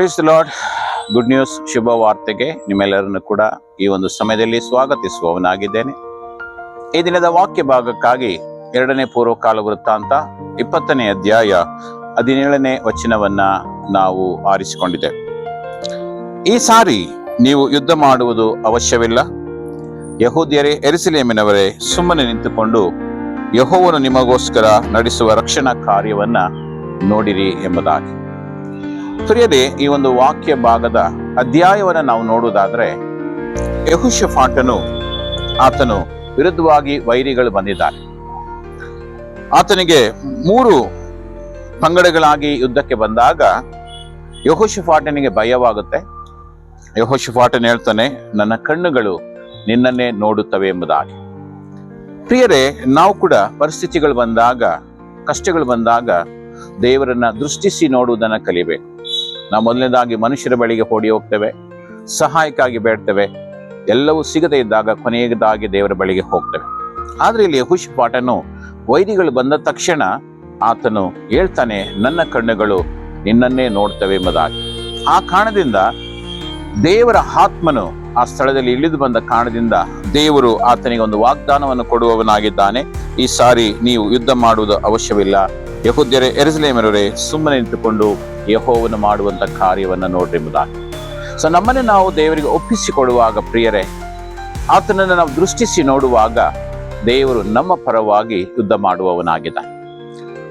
Praise lord good news ಶುಭ ವಾರ್ತೆಗೆ ನಿಮ್ಮೆಲ್ಲರನ್ನು ಕೂಡ ಈ ಒಂದು ಸಮಯದಲ್ಲಿ ಸ್ವಾಗತಿಸುವವನಾಗಿದ್ದೇನೆ. ಈ ದಿನದ ವಾಕ್ಯ ಭಾಗಕ್ಕಾಗಿ ಎರಡನೇ ಪೂರ್ವಕಾಲ ವೃತ್ತಾಂತ ಇಪ್ಪತ್ತನೇ ಅಧ್ಯಾಯ ಹದಿನೇಳನೇ ವಚನವನ್ನ ನಾವು ಆರಿಸಿಕೊಂಡಿದ್ದೇವೆ. ಈ ಸಾರಿ ನೀವು ಯುದ್ಧ ಮಾಡುವುದು ಅವಶ್ಯವಿಲ್ಲ. ಯಹೂದ್ಯರೇ ಎರಿಸಲೇಮಿನವರೇ ಸುಮ್ಮನೆ ನಿಂತುಕೊಂಡು ಯಹೋವನು ನಿಮಗೋಸ್ಕರ ನಡೆಸುವ ರಕ್ಷಣಾ ಕಾರ್ಯವನ್ನ ನೋಡಿರಿ ಎಂಬುದಾಗಿ. ಪ್ರಿಯರೇ, ಈ ಒಂದು ವಾಕ್ಯ ಭಾಗದ ಅಧ್ಯಾಯವನ್ನು ನಾವು ನೋಡುವುದಾದ್ರೆ, ಯಹುಷಫಾಟನು ಆತನು ವಿರುದ್ಧವಾಗಿ ವೈರಿಗಳು ಬಂದಿದ್ದಾರೆ. ಆತನಿಗೆ ಮೂರು ಪಂಗಡಗಳಾಗಿ ಯುದ್ಧಕ್ಕೆ ಬಂದಾಗ ಯಹೋಷಫಾಟನಿಗೆ ಭಯವಾಗುತ್ತೆ. ಯಹೋಷಫಾಟನ್ ಹೇಳ್ತಾನೆ, ನನ್ನ ಕಣ್ಣುಗಳು ನಿನ್ನನ್ನೇ ನೋಡುತ್ತವೆ ಎಂಬುದಾಗಿ. ಪ್ರಿಯರೇ, ನಾವು ಕೂಡ ಪರಿಸ್ಥಿತಿಗಳು ಬಂದಾಗ, ಕಷ್ಟಗಳು ಬಂದಾಗ ದೇವರನ್ನ ದೃಷ್ಟಿಸಿ ನೋಡುವುದನ್ನ ಕಲಿಬೇಕು. ನಾವು ಮೊದಲನೇದಾಗಿ ಮನುಷ್ಯರ ಬಳಿಗೆ ಓಡಿ ಹೋಗ್ತೇವೆ, ಸಹಾಯಕ್ಕಾಗಿ ಬೇಡ್ತೇವೆ, ಎಲ್ಲವೂ ಸಿಗದೇ ಇದ್ದಾಗ ಕೊನೆಯದಾಗಿ ದೇವರ ಬಳಿಗೆ ಹೋಗ್ತೇವೆ. ಆದರೆ ಇಲ್ಲಿ ಹುಷ್ ಪಾಠನು ವೈದಿಗಳು ಬಂದ ತಕ್ಷಣ ಆತನು ಹೇಳ್ತಾನೆ, ನನ್ನ ಕಣ್ಣುಗಳು ನಿನ್ನನ್ನೇ ನೋಡ್ತವೆ ಎಂಬುದಾಗಿ. ಆ ಕಾರಣದಿಂದ ದೇವರ ಆತ್ಮನು ಆ ಸ್ಥಳದಲ್ಲಿ ಇಳಿದು ಬಂದ ಕಾರಣದಿಂದ ದೇವರು ಆತನಿಗೆ ಒಂದು ವಾಗ್ದಾನವನ್ನು ಕೊಡುವವನಾಗಿದ್ದಾನೆ. ಈ ಸಾರಿ ನೀವು ಯುದ್ಧ ಮಾಡುವುದು ಅವಶ್ಯವಿಲ್ಲ. ಯಹುದ್ಯರೇ ಎರಸಲೇಮರೇ ಸುಮ್ಮನೆ ನಿಂತುಕೊಂಡು ಯಹೋವನ್ನು ಮಾಡುವಂತ ಕಾರ್ಯವನ್ನು ನೋಡ್ರಿ ಎಂಬುದಾಗಿ ಸೊ ನಮ್ಮನ್ನೇ ನಾವು ದೇವರಿಗೆ ಒಪ್ಪಿಸಿಕೊಡುವಾಗ ಪ್ರಿಯರೇ, ಆತನನ್ನು ನಾವು ದೃಷ್ಟಿಸಿ ನೋಡುವಾಗ ದೇವರು ನಮ್ಮ ಪರವಾಗಿ ಯುದ್ಧ ಮಾಡುವವನಾಗಿದ್ದಾನೆ.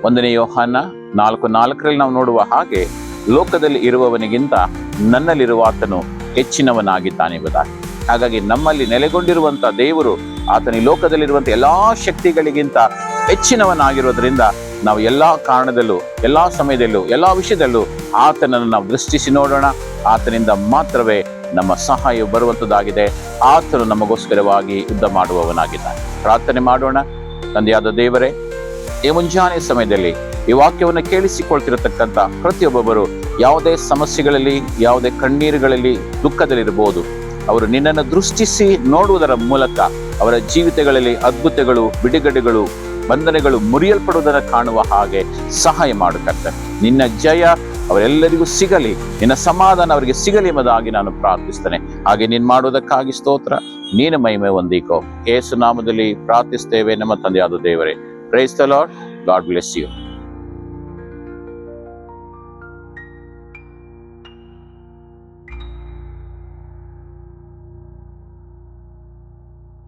ಒಂದನೇ ಯೋಹಾನ ನಾಲ್ಕು ನಾಲ್ಕರಲ್ಲಿ ನಾವು ನೋಡುವ ಹಾಗೆ, ಲೋಕದಲ್ಲಿ ಇರುವವನಿಗಿಂತ ನನ್ನಲ್ಲಿರುವ ಆತನು ಹೆಚ್ಚಿನವನಾಗಿದ್ದಾನೆ ಎಂಬುದಾಗಿ. ಹಾಗಾಗಿ ನಮ್ಮಲ್ಲಿ ನೆಲೆಗೊಂಡಿರುವಂತ ದೇವರು ಆತನ ಈ ಲೋಕದಲ್ಲಿರುವಂತಹ ಎಲ್ಲಾ ಶಕ್ತಿಗಳಿಗಿಂತ ಹೆಚ್ಚಿನವನಾಗಿರೋದ್ರಿಂದ ನಾವು ಎಲ್ಲಾ ಕಾರಣದಲ್ಲೂ, ಎಲ್ಲಾ ಸಮಯದಲ್ಲೂ, ಎಲ್ಲಾ ವಿಷಯದಲ್ಲೂ ಆತನನ್ನು ನಾವು ದೃಷ್ಟಿಸಿ ನೋಡೋಣ. ಆತನಿಂದ ಮಾತ್ರವೇ ನಮ್ಮ ಸಹಾಯ ಬರುವಂತದ್ದಾಗಿದೆ. ಆತನು ನಮಗೋಸ್ಕರವಾಗಿ ಯುದ್ಧ ಮಾಡುವವನಾಗಿದ್ದಾನೆ. ಪ್ರಾರ್ಥನೆ ಮಾಡೋಣ. ತಂದೆಯಾದ ದೇವರೇ, ಈ ಮುಂಜಾನೆ ಸಮಯದಲ್ಲಿ ಈ ವಾಕ್ಯವನ್ನು ಕೇಳಿಸಿಕೊಳ್ತಿರತಕ್ಕಂಥ ಪ್ರತಿಯೊಬ್ಬೊಬ್ಬರು ಯಾವುದೇ ಸಮಸ್ಯೆಗಳಲ್ಲಿ, ಯಾವುದೇ ಕಣ್ಣೀರುಗಳಲ್ಲಿ ದುಃಖದಲ್ಲಿರಬಹುದು. ಅವರು ನಿನ್ನನ್ನು ದೃಷ್ಟಿಸಿ ನೋಡುವುದರ ಮೂಲಕ ಅವರ ಜೀವಿತಗಳಲ್ಲಿ ಅದ್ಭುತಗಳು, ಬಿಡುಗಡೆಗಳು ಬಂಧನೆಗಳು ಮುರಿಯಲ್ಪಡುವುದನ್ನು ಕಾಣುವ ಹಾಗೆ ಸಹಾಯ ಮಾಡುತ್ತಾರೆ ನಿನ್ನ ಜಯ ಅವರೆಲ್ಲರಿಗೂ ಸಿಗಲಿ, ನಿನ್ನ ಸಮಾಧಾನ ಅವರಿಗೆ ಸಿಗಲಿ ಎಂಬುದಾಗಿ ನಾನು ಪ್ರಾರ್ಥಿಸ್ತೇನೆ. ಹಾಗೆ ನೀನು ಮಾಡುವುದಕ್ಕಾಗಿ ಸ್ತೋತ್ರ, ನೀನು ಮಹಿಮೆ ಹೊಂದಿಕೋ. ಏಸು ನಾಮದಲ್ಲಿ ಪ್ರಾರ್ಥಿಸ್ತೇವೆ, ನಮ್ಮ ತಂದೆಯಾದ ದೇವರೇ. Praise the lord God bless you